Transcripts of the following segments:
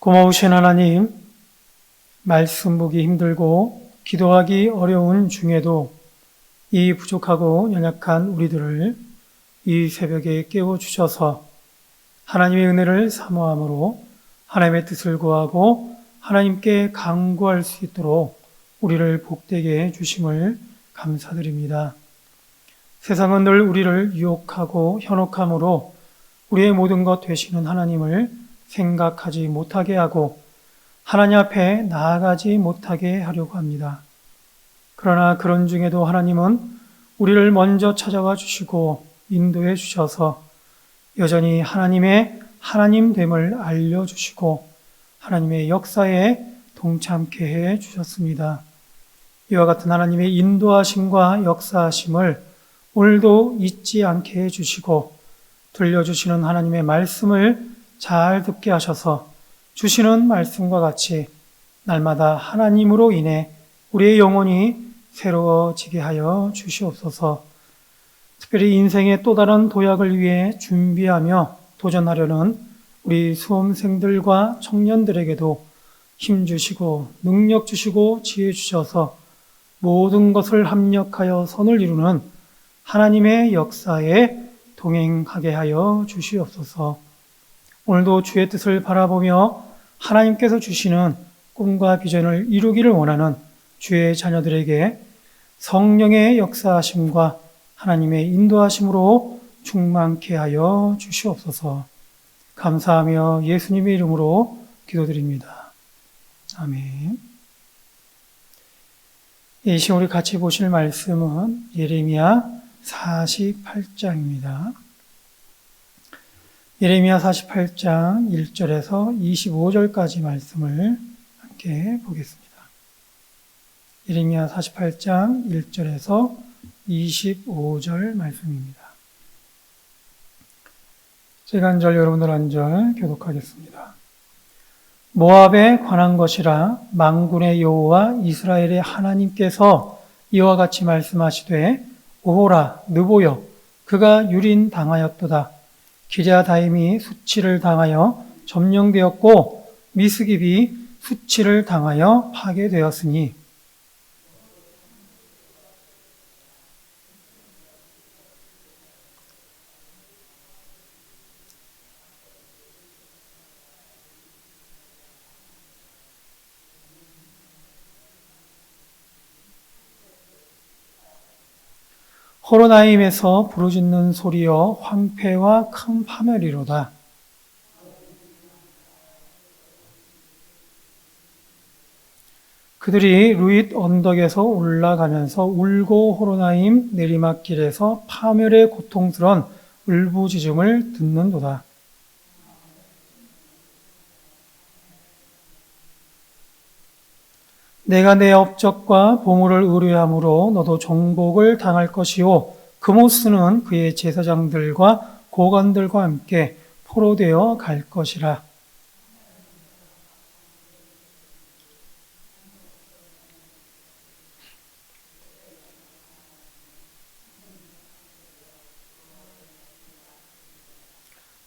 고마우신 하나님, 말씀 보기 힘들고 기도하기 어려운 중에도 이 부족하고 연약한 우리들을 이 새벽에 깨워 주셔서 하나님의 은혜를 사모함으로 하나님의 뜻을 구하고 하나님께 강구할 수 있도록 우리를 복되게 해 주심을 감사드립니다. 세상은 늘 우리를 유혹하고 현혹함으로 우리의 모든 것 되시는 하나님을 생각하지 못하게 하고 하나님 앞에 나아가지 못하게 하려고 합니다. 그러나 그런 중에도 하나님은 우리를 먼저 찾아와 주시고 인도해 주셔서 여전히 하나님의 하나님됨을 알려주시고 하나님의 역사에 동참케 해 주셨습니다. 이와 같은 하나님의 인도하심과 역사하심을 오늘도 잊지 않게 해 주시고 들려주시는 하나님의 말씀을 잘 듣게 하셔서 주시는 말씀과 같이 날마다 하나님으로 인해 우리의 영혼이 새로워지게 하여 주시옵소서. 특별히 인생의 또 다른 도약을 위해 준비하며 도전하려는 우리 수험생들과 청년들에게도 힘 주시고 능력 주시고 지혜 주셔서 모든 것을 합력하여 선을 이루는 하나님의 역사에 동행하게 하여 주시옵소서. 오늘도 주의 뜻을 바라보며 하나님께서 주시는 꿈과 비전을 이루기를 원하는 주의 자녀들에게 성령의 역사하심과 하나님의 인도하심으로 충만케 하여 주시옵소서. 감사하며 예수님의 이름으로 기도드립니다. 아멘. 이 시간 우리 같이 보실 말씀은 예레미야 48장입니다. 예레미야 48장 1절에서 25절까지 말씀을 함께 보겠습니다. 예레미야 48장 1절에서 25절 말씀입니다. 제가 한 절, 여러분들 한 절 교독하겠습니다. 모압에 관한 것이라 망군의 여호와 이스라엘의 하나님께서 이와 같이 말씀하시되 오호라 느보여 그가 유린 당하였도다. 기자다임이 수치를 당하여 점령되었고 미스깁이 수치를 당하여 파괴되었으니 호로나임에서 부르짖는 소리여 황폐와 큰 파멸이로다. 그들이 루잇 언덕에서 올라가면서 울고 호로나임 내리막길에서 파멸의 고통스런 울부짖음을 듣는도다. 내가 내 업적과 보물을 의뢰함으로 너도 정복을 당할 것이요 그모스는 그의 제사장들과 고관들과 함께 포로되어 갈 것이라.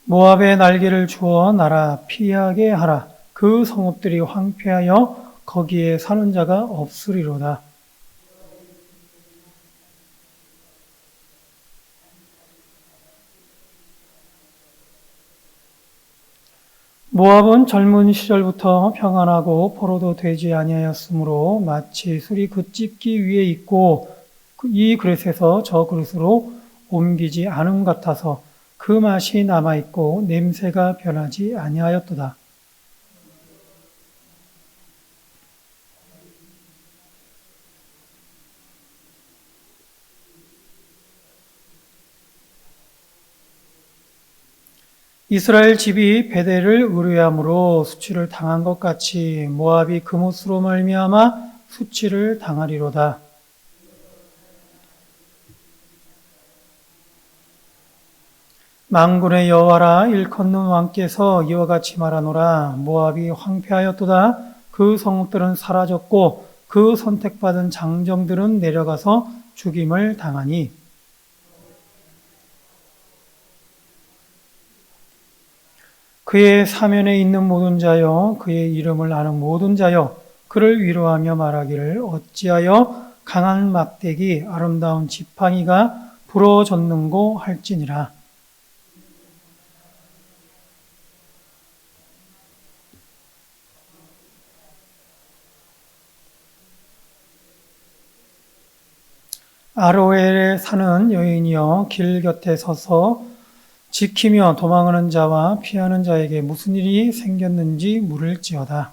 모압의 날개를 주어 나라 피하게 하라. 그 성읍들이 황폐하여 거기에 사는 자가 없으리로다. 모압은 젊은 시절부터 평안하고 포로도 되지 아니하였으므로 마치 술이 그집기 위에 있고 이 그릇에서 저 그릇으로 옮기지 않음 같아서 그 맛이 남아 있고 냄새가 변하지 아니하였도다. 이스라엘 집이 베델을 의뢰함으로 수치를 당한 것 같이 모압이 그못으로 말미암아 수치를 당하리로다. 망군의 여호와라 일컫는 왕께서 이와 같이 말하노라. 모압이 황폐하였도다. 그 성읍들은 사라졌고 그 선택받은 장정들은 내려가서 죽임을 당하니 그의 사면에 있는 모든 자여 그의 이름을 아는 모든 자여 그를 위로하며 말하기를 어찌하여 강한 막대기 아름다운 지팡이가 부러졌는고 할지니라. 아로엘에 사는 여인이여 길 곁에 서서 지키며 도망하는 자와 피하는 자에게 무슨 일이 생겼는지 물을지어다.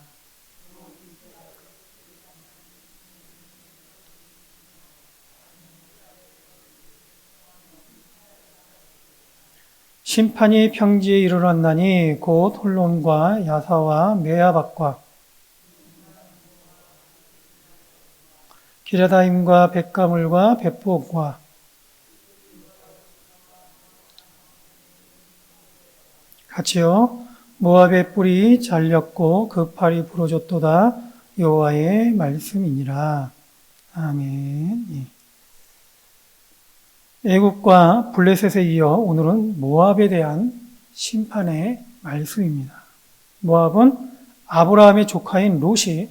심판이 평지에 이르렀나니 곧 혼론과 야사와 메아박과 기레다임과 백가물과 백복과 같이요 모압의 뿔이 잘렸고 그 팔이 부러졌도다 여호와의 말씀이니라 아멘. 예. 애국과 블레셋에 이어 오늘은 모압에 대한 심판의 말씀입니다. 모압은 아브라함의 조카인 롯이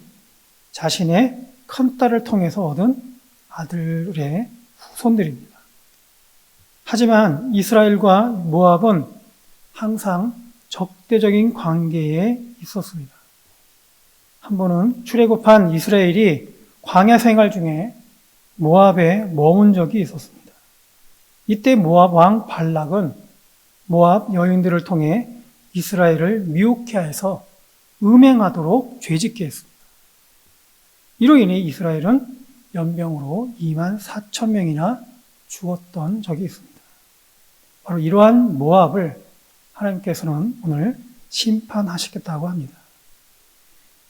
자신의 큰딸을 통해서 얻은 아들의 후손들입니다. 하지만 이스라엘과 모압은 항상 적대적인 관계에 있었습니다. 한 번은 출애굽한 이스라엘이 광야 생활 중에 모압에 머문 적이 있었습니다. 이때 모압 왕 발락은 모압 여인들을 통해 이스라엘을 미혹해 해서 음행하도록 죄짓게 했습니다. 이로 인해 이스라엘은 연병으로 2만 4천 명이나 죽었던 적이 있습니다. 바로 이러한 모압을 하나님께서는 오늘 심판하시겠다고 합니다.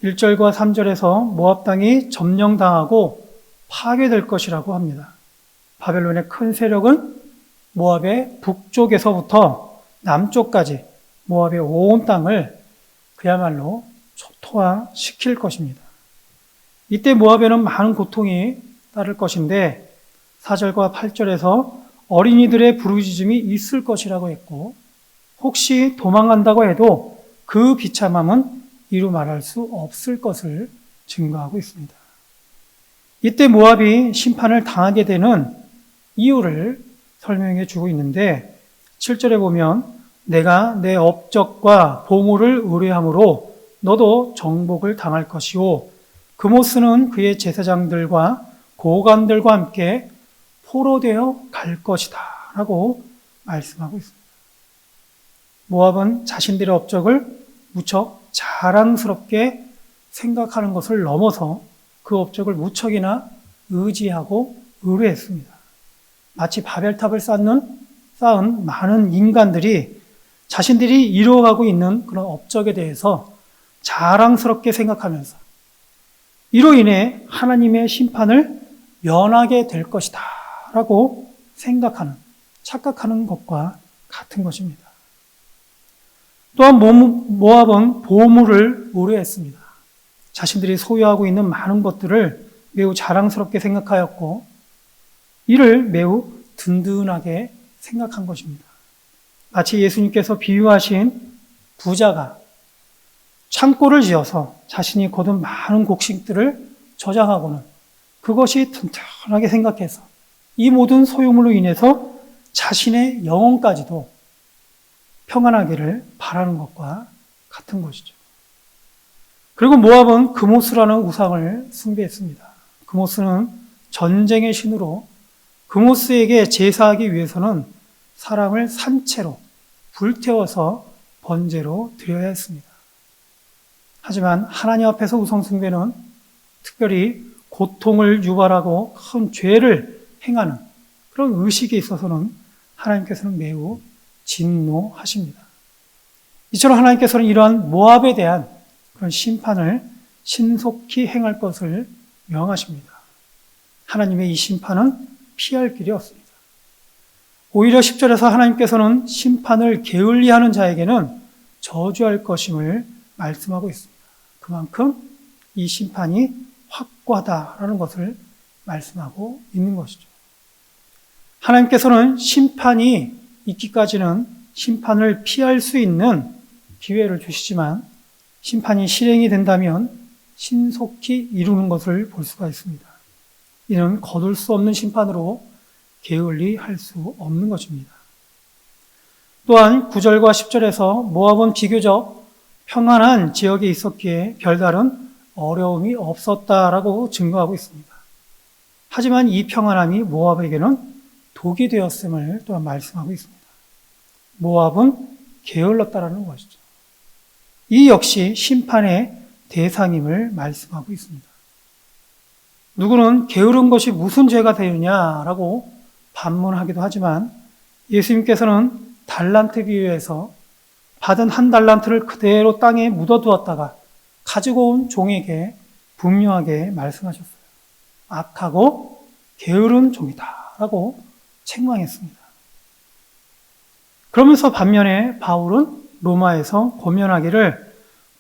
1절과 3절에서 모압 땅이 점령당하고 파괴될 것이라고 합니다. 바벨론의 큰 세력은 모압의 북쪽에서부터 남쪽까지 모압의 온 땅을 그야말로 초토화시킬 것입니다. 이때 모압에는 많은 고통이 따를 것인데 4절과 8절에서 어린이들의 부르짖음이 있을 것이라고 했고 혹시 도망간다고 해도 그 비참함은 이루 말할 수 없을 것을 증거하고 있습니다. 이때 모압이 심판을 당하게 되는 이유를 설명해 주고 있는데 7절에 보면 내가 내 업적과 보물을 의뢰함으로 너도 정복을 당할 것이요 그모스는 그의 제사장들과 고관들과 함께 포로되어 갈 것이다. 라고 말씀하고 있습니다. 모압은 자신들의 업적을 무척 자랑스럽게 생각하는 것을 넘어서 그 업적을 무척이나 의지하고 의뢰했습니다. 마치 바벨탑을 쌓는, 쌓은 많은 인간들이 자신들이 이루어가고 있는 그런 업적에 대해서 자랑스럽게 생각하면서 이로 인해 하나님의 심판을 면하게 될 것이다. 라고 생각하는, 착각하는 것과 같은 것입니다. 또한 모압은 보물을 의뢰했습니다. 자신들이 소유하고 있는 많은 것들을 매우 자랑스럽게 생각하였고, 이를 매우 든든하게 생각한 것입니다. 마치 예수님께서 비유하신 부자가 창고를 지어서 자신이 거둔 많은 곡식들을 저장하고는 그것이 튼튼하게 생각해서 이 모든 소유물로 인해서 자신의 영혼까지도 평안하기를 바라는 것과 같은 것이죠. 그리고 모압은 금오스라는 우상을 숭배했습니다. 금오스는 전쟁의 신으로 금오스에게 제사하기 위해서는 사람을 산채로 불태워서 번제로 드려야 했습니다. 하지만 하나님 앞에서 우상 숭배는 특별히 고통을 유발하고 큰 죄를 행하는 그런 의식에 있어서는 하나님께서는 매우 진노하십니다. 이처럼 하나님께서는 이러한 모압에 대한 그런 심판을 신속히 행할 것을 명하십니다. 하나님의 이 심판은 피할 길이 없습니다. 오히려 10절에서 하나님께서는 심판을 게을리하는 자에게는 저주할 것임을 말씀하고 있습니다. 그만큼 이 심판이 확고하다라는 것을 말씀하고 있는 것이죠. 하나님께서는 심판이 있기까지는 심판을 피할 수 있는 기회를 주시지만 심판이 실행이 된다면 신속히 이루는 것을 볼 수가 있습니다. 이는 거둘 수 없는 심판으로 게을리 할 수 없는 것입니다. 또한 9절과 10절에서 모압은 비교적 평안한 지역에 있었기에 별다른 어려움이 없었다라고 증거하고 있습니다. 하지만 이 평안함이 모압에게는 독이 되었음을 또한 말씀하고 있습니다. 모압은 게을렀다라는 것이죠. 이 역시 심판의 대상임을 말씀하고 있습니다. 누구는 게으른 것이 무슨 죄가 되느냐라고 반문하기도 하지만 예수님께서는 달란트 비유에서 받은 한 달란트를 그대로 땅에 묻어두었다가 가지고 온 종에게 분명하게 말씀하셨어요. 악하고 게으른 종이다라고 책망했습니다. 그러면서 반면에 바울은 로마에서 고면하기를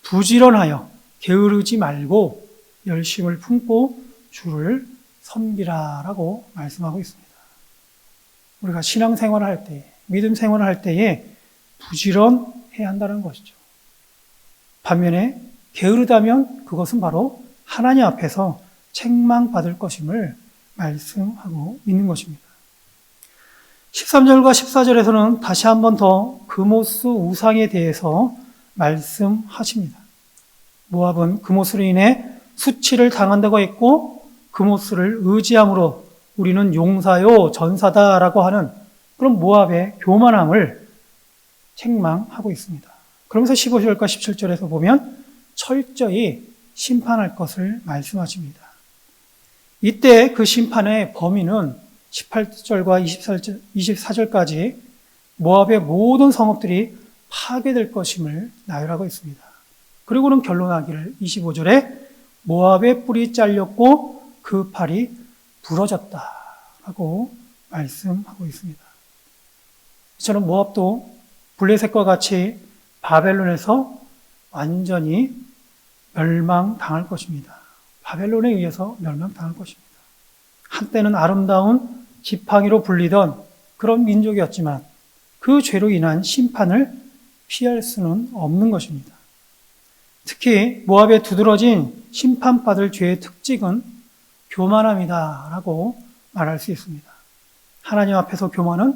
부지런하여 게으르지 말고 열심을 품고 주를 섬기라라고 말씀하고 있습니다. 우리가 신앙 생활을 할 때, 믿음 생활을 할 때에 부지런해야 한다는 것이죠. 반면에 게으르다면 그것은 바로 하나님 앞에서 책망받을 것임을 말씀하고 있는 것입니다. 13절과 14절에서는 다시 한 번더 금오스 우상에 대해서 말씀하십니다. 모압은 금오스로 인해 수치를 당한다고 했고 금오스를 의지함으로 우리는 용사요 전사다라고 하는 그런 모압의 교만함을 책망하고 있습니다. 그러면서 15절과 17절에서 보면 철저히 심판할 것을 말씀하십니다. 이때 그 심판의 범위는 18절과 24절, 24절까지 모압의 모든 성읍들이 파괴될 것임을 나열하고 있습니다. 그리고는 결론하기를 25절에 모압의 뿔이 잘렸고 그 팔이 부러졌다 라고 말씀하고 있습니다. 저는 모압도 블레셋과 같이 바벨론에서 완전히 멸망당할 것입니다. 바벨론에 의해서 멸망당할 것입니다. 한때는 아름다운 지팡이로 불리던 그런 민족이었지만 그 죄로 인한 심판을 피할 수는 없는 것입니다. 특히 모압에 두드러진 심판받을 죄의 특징은 교만함이다라고 말할 수 있습니다. 하나님 앞에서 교만은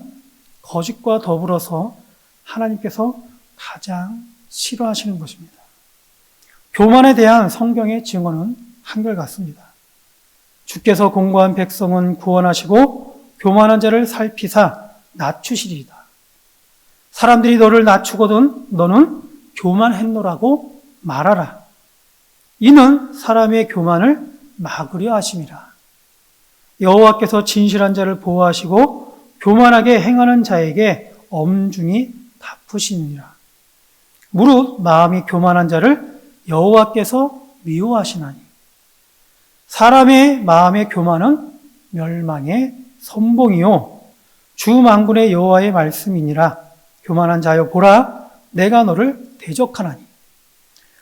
거짓과 더불어서 하나님께서 가장 싫어하시는 것입니다. 교만에 대한 성경의 증언은 한결같습니다. 주께서 공고한 백성은 구원하시고 교만한 자를 살피사 낮추시리이다. 사람들이 너를 낮추거든 너는 교만했노라고 말하라. 이는 사람의 교만을 막으려 하심이라. 여호와께서 진실한 자를 보호하시고 교만하게 행하는 자에게 엄중히 갚으시니라. 무릇 마음이 교만한 자를 여호와께서 미워하시나니 사람의 마음의 교만은 멸망의 선봉이요 주 만군의 여호와의 말씀이니라 교만한 자여 보라 내가 너를 대적하나니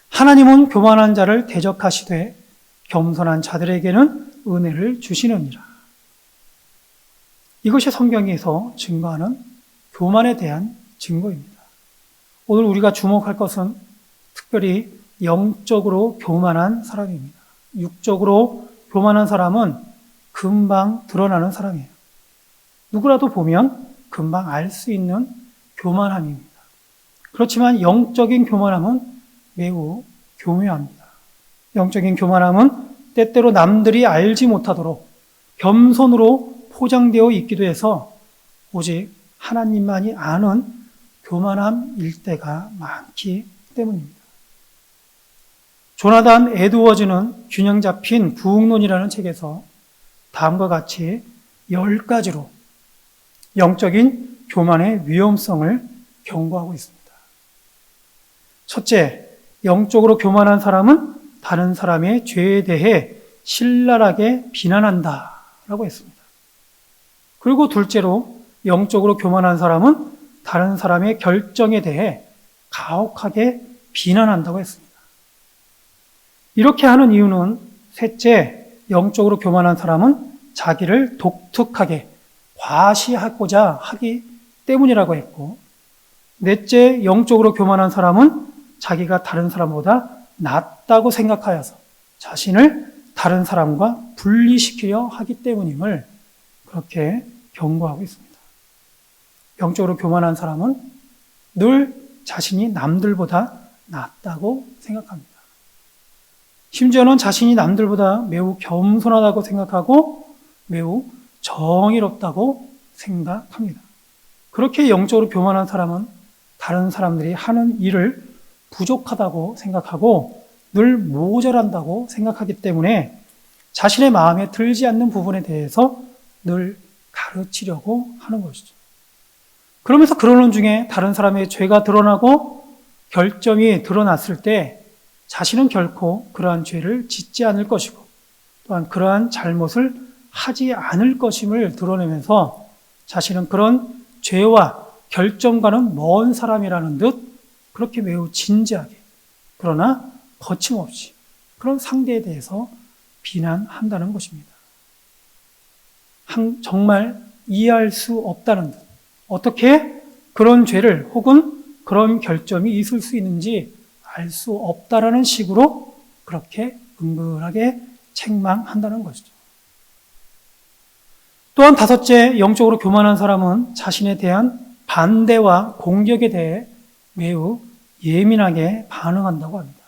하나님은 교만한 자를 대적하시되 겸손한 자들에게는 은혜를 주시느니라. 이것이 성경에서 증거하는 교만에 대한 증거입니다. 오늘 우리가 주목할 것은 특별히 영적으로 교만한 사람입니다. 육적으로 교만한 사람은 금방 드러나는 사람이에요. 누구라도 보면 금방 알 수 있는 교만함입니다. 그렇지만 영적인 교만함은 매우 교묘합니다. 영적인 교만함은 때때로 남들이 알지 못하도록 겸손으로 포장되어 있기도 해서 오직 하나님만이 아는 교만함일 때가 많기 때문입니다. 조나단 에드워즈는 균형 잡힌 부흥론이라는 책에서 다음과 같이 열 가지로 영적인 교만의 위험성을 경고하고 있습니다. 첫째, 영적으로 교만한 사람은 다른 사람의 죄에 대해 신랄하게 비난한다. 라고 했습니다. 그리고 둘째로, 영적으로 교만한 사람은 다른 사람의 결정에 대해 가혹하게 비난한다고 했습니다. 이렇게 하는 이유는 셋째, 영적으로 교만한 사람은 자기를 독특하게 과시하고자 하기 때문이라고 했고, 넷째, 영적으로 교만한 사람은 자기가 다른 사람보다 낫다고 생각하여서 자신을 다른 사람과 분리시키려 하기 때문임을 그렇게 경고하고 있습니다. 영적으로 교만한 사람은 늘 자신이 남들보다 낫다고 생각합니다. 심지어는 자신이 남들보다 매우 겸손하다고 생각하고 매우 정의롭다고 생각합니다. 그렇게 영적으로 교만한 사람은 다른 사람들이 하는 일을 부족하다고 생각하고 늘 모자란다고 생각하기 때문에 자신의 마음에 들지 않는 부분에 대해서 늘 가르치려고 하는 것이죠. 그러면서 그러는 중에 다른 사람의 죄가 드러나고 결점이 드러났을 때 자신은 결코 그러한 죄를 짓지 않을 것이고 또한 그러한 잘못을 하지 않을 것임을 드러내면서 자신은 그런 죄와 결점과는 먼 사람이라는 듯 그렇게 매우 진지하게 그러나 거침없이 그런 상대에 대해서 비난한다는 것입니다. 한- 정말 이해할 수 없다는 듯 어떻게 그런 죄를 혹은 그런 결점이 있을 수 있는지 알 수 없다라는 식으로 그렇게 은근하게 책망한다는 것이죠. 또한 다섯째, 영적으로 교만한 사람은 자신에 대한 반대와 공격에 대해 매우 예민하게 반응한다고 합니다.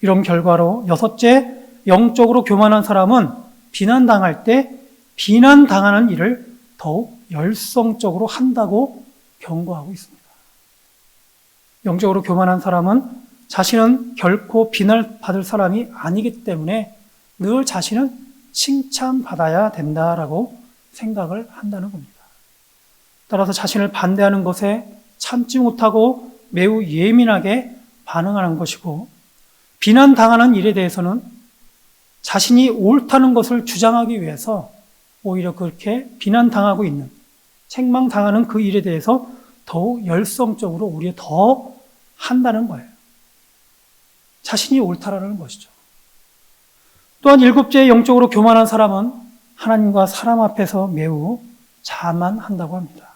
이런 결과로 여섯째, 영적으로 교만한 사람은 비난당할 때 비난당하는 일을 더욱 열성적으로 한다고 경고하고 있습니다. 영적으로 교만한 사람은 자신은 결코 비난받을 사람이 아니기 때문에 늘 자신은 칭찬받아야 된다라고 생각을 한다는 겁니다. 따라서 자신을 반대하는 것에 참지 못하고 매우 예민하게 반응하는 것이고 비난당하는 일에 대해서는 자신이 옳다는 것을 주장하기 위해서 오히려 그렇게 비난당하고 있는 책망당하는 그 일에 대해서 더욱 열성적으로 오히려 더 한다는 거예요. 자신이 옳다라는 것이죠. 또한 일곱째 영적으로 교만한 사람은 하나님과 사람 앞에서 매우 자만한다고 합니다.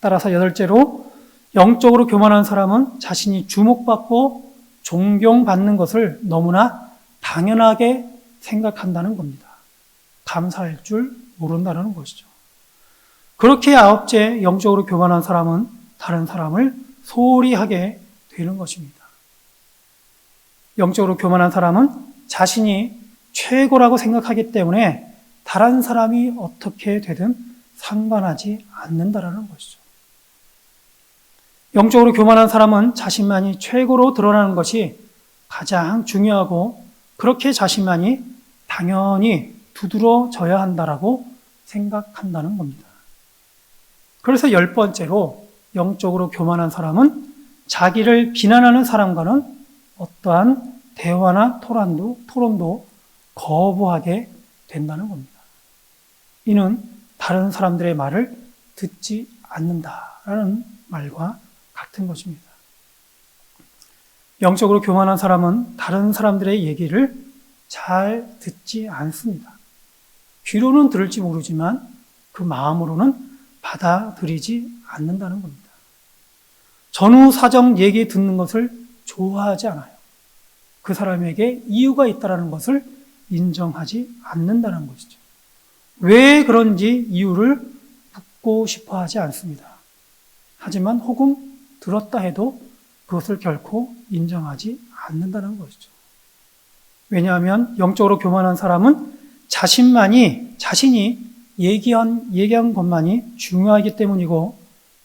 따라서 여덟째로 영적으로 교만한 사람은 자신이 주목받고 존경받는 것을 너무나 당연하게 생각한다는 겁니다. 감사할 줄 모른다는 것이죠. 그렇게 아홉째 영적으로 교만한 사람은 다른 사람을 소홀히 하게 되는 것입니다. 영적으로 교만한 사람은 자신이 최고라고 생각하기 때문에 다른 사람이 어떻게 되든 상관하지 않는다라는 것이죠. 영적으로 교만한 사람은 자신만이 최고로 드러나는 것이 가장 중요하고 그렇게 자신만이 당연히 두드러져야 한다라고 생각한다는 겁니다. 그래서 열 번째로 영적으로 교만한 사람은 자기를 비난하는 사람과는 어떠한 대화나 토론도, 토론도 거부하게 된다는 겁니다. 이는 다른 사람들의 말을 듣지 않는다라는 말과 같은 것입니다. 영적으로 교만한 사람은 다른 사람들의 얘기를 잘 듣지 않습니다. 귀로는 들을지 모르지만 그 마음으로는 받아들이지 않는다는 겁니다. 전후 사정 얘기 듣는 것을 좋아하지 않아요. 그 사람에게 이유가 있다는 것을 인정하지 않는다는 것이죠. 왜 그런지 이유를 묻고 싶어 하지 않습니다. 하지만 혹은 들었다 해도 그것을 결코 인정하지 않는다는 것이죠. 왜냐하면 영적으로 교만한 사람은 자신만이, 자신이 얘기한, 얘기한 것만이 중요하기 때문이고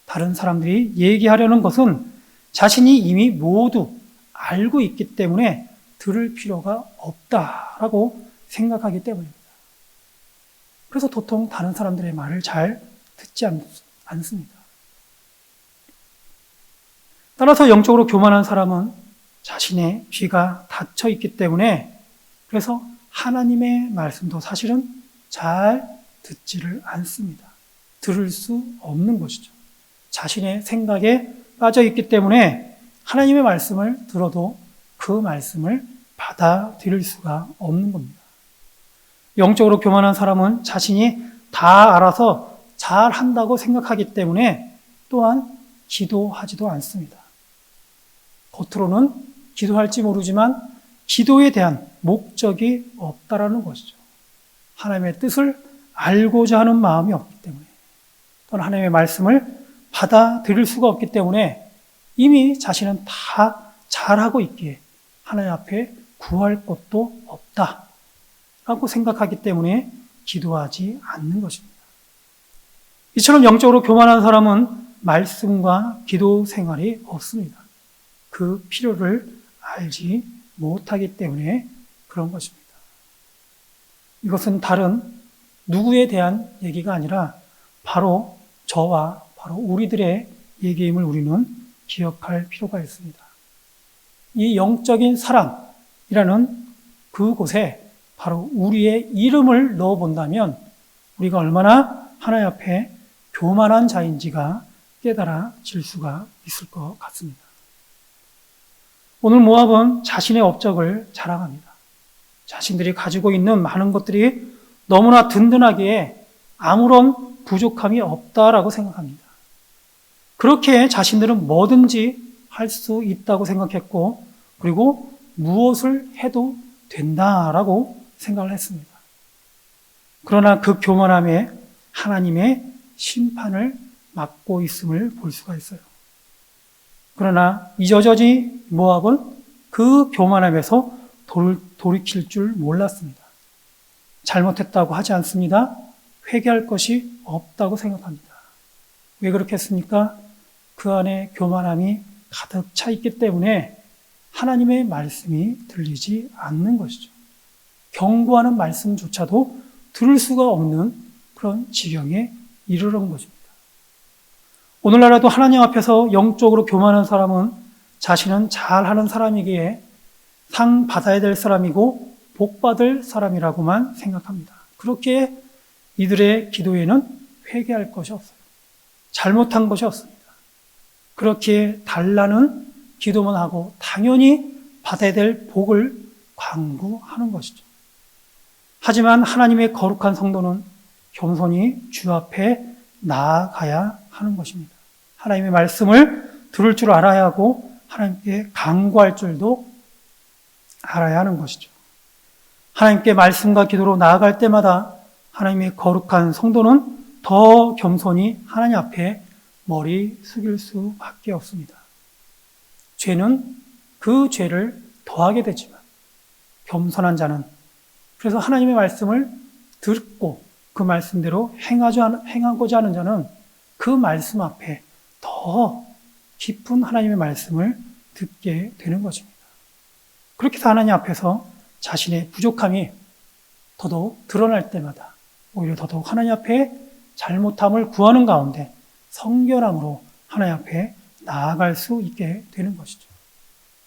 다른 사람들이 얘기하려는 것은 자신이 이미 모두 알고 있기 때문에 들을 필요가 없다라고 생각하기 때문입니다. 그래서 도통 다른 사람들의 말을 잘 듣지 않, 않습니다. 따라서 영적으로 교만한 사람은 자신의 귀가 닫혀 있기 때문에 그래서 하나님의 말씀도 사실은 잘 듣지를 않습니다. 들을 수 없는 것이죠. 자신의 생각에 빠져 있기 때문에 하나님의 말씀을 들어도 그 말씀을 받아들일 수가 없는 겁니다. 영적으로 교만한 사람은 자신이 다 알아서 잘 한다고 생각하기 때문에 또한 기도하지도 않습니다. 겉으로는 기도할지 모르지만 기도에 대한 목적이 없다라는 것이죠. 하나님의 뜻을 알고자 하는 마음이 없기 때문에 또는 하나님의 말씀을 받아들일 수가 없기 때문에 이미 자신은 다 잘하고 있기에 하나님 앞에 구할 것도 없다 라고 생각하기 때문에 기도하지 않는 것입니다. 이처럼 영적으로 교만한 사람은 말씀과 기도 생활이 없습니다. 그 필요를 알지 못하기 때문에 그런 것입니다. 이것은 다른 누구에 대한 얘기가 아니라 바로 저와 바로 우리들의 얘기임을 우리는 기억할 필요가 있습니다. 이 영적인 사랑이라는 그곳에 바로 우리의 이름을 넣어 본다면 우리가 얼마나 하나님 앞에 교만한 자인지가 깨달아질 수가 있을 것 같습니다. 오늘 모압은 자신의 업적을 자랑합니다. 자신들이 가지고 있는 많은 것들이 너무나 든든하기에 아무런 부족함이 없다라고 생각합니다. 그렇게 자신들은 뭐든지 할 수 있다고 생각했고, 그리고 무엇을 해도 된다라고 생각을 했습니다. 그러나 그 교만함에 하나님의 심판을 맡고 있음을 볼 수가 있어요. 그러나 이저저지 모압은 그 교만함에서 돌, 돌이킬 줄 몰랐습니다. 잘못했다고 하지 않습니다. 회개할 것이 없다고 생각합니다. 왜 그렇게 했습니까? 그 안에 교만함이 가득 차 있기 때문에 하나님의 말씀이 들리지 않는 것이죠. 경고하는 말씀조차도 들을 수가 없는 그런 지경에 이르는 것입니다. 오늘날에도 하나님 앞에서 영적으로 교만한 사람은 자신은 잘하는 사람이기에 상 받아야 될 사람이고 복 받을 사람이라고만 생각합니다. 그렇게 이들의 기도에는 회개할 것이 없어요. 잘못한 것이 없습니다. 그렇게 달라는 기도만 하고 당연히 받아야 될 복을 광구하는 것이죠. 하지만 하나님의 거룩한 성도는 겸손히 주 앞에 나아가야 하는 것입니다. 하나님의 말씀을 들을 줄 알아야 하고 하나님께 강구할 줄도 알아야 하는 것이죠. 하나님께 말씀과 기도로 나아갈 때마다 하나님의 거룩한 성도는 더 겸손히 하나님 앞에 머리 숙일 수밖에 없습니다. 죄는 그 죄를 더하게 되지만 겸손한 자는 그래서 하나님의 말씀을 듣고 그 말씀대로 행하고자 하는 자는 그 말씀 앞에 더 깊은 하나님의 말씀을 듣게 되는 것입니다. 그렇게 해서 하나님 앞에서 자신의 부족함이 더더욱 드러날 때마다 오히려 더더욱 하나님 앞에 잘못함을 구하는 가운데 성결함으로 하나님 앞에 나아갈 수 있게 되는 것이죠.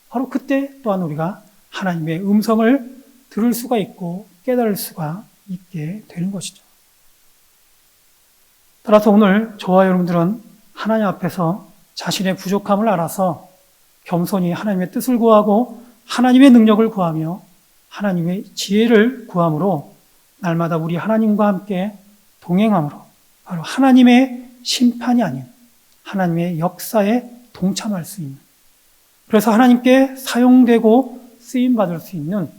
바로 그때 또한 우리가 하나님의 음성을 들을 수가 있고 깨달을 수가 있게 되는 것이죠. 따라서 오늘 저와 여러분들은 하나님 앞에서 자신의 부족함을 알아서 겸손히 하나님의 뜻을 구하고 하나님의 능력을 구하며 하나님의 지혜를 구함으로 날마다 우리 하나님과 함께 동행함으로 바로 하나님의 심판이 아닌 하나님의 역사에 동참할 수 있는 그래서 하나님께 사용되고 쓰임 받을 수 있는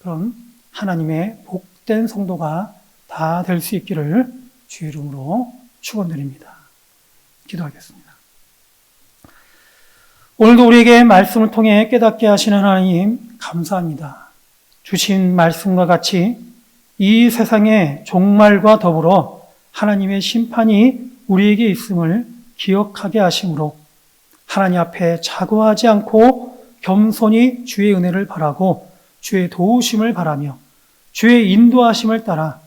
그런 하나님의 복된 성도가 다 될 수 있기를 주의 이름으로 축원드립니다. 기도하겠습니다. 오늘도 우리에게 말씀을 통해 깨닫게 하시는 하나님 감사합니다. 주신 말씀과 같이 이 세상의 종말과 더불어 하나님의 심판이 우리에게 있음을 기억하게 하심으로 하나님 앞에 자고하지 않고 겸손히 주의 은혜를 바라고 주의 도우심을 바라며 주의 인도하심을 따라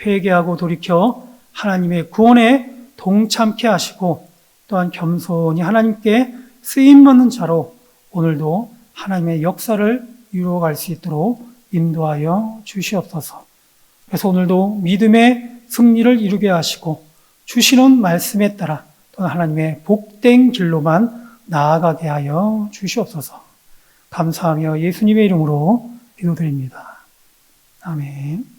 회개하고 돌이켜 하나님의 구원에 동참케 하시고 또한 겸손히 하나님께 쓰임 받는 자로 오늘도 하나님의 역사를 이루어갈 수 있도록 인도하여 주시옵소서. 그래서 오늘도 믿음의 승리를 이루게 하시고 주시는 말씀에 따라 또한 하나님의 복된 길로만 나아가게 하여 주시옵소서. 감사하며 예수님의 이름으로 기도드립니다. 아멘.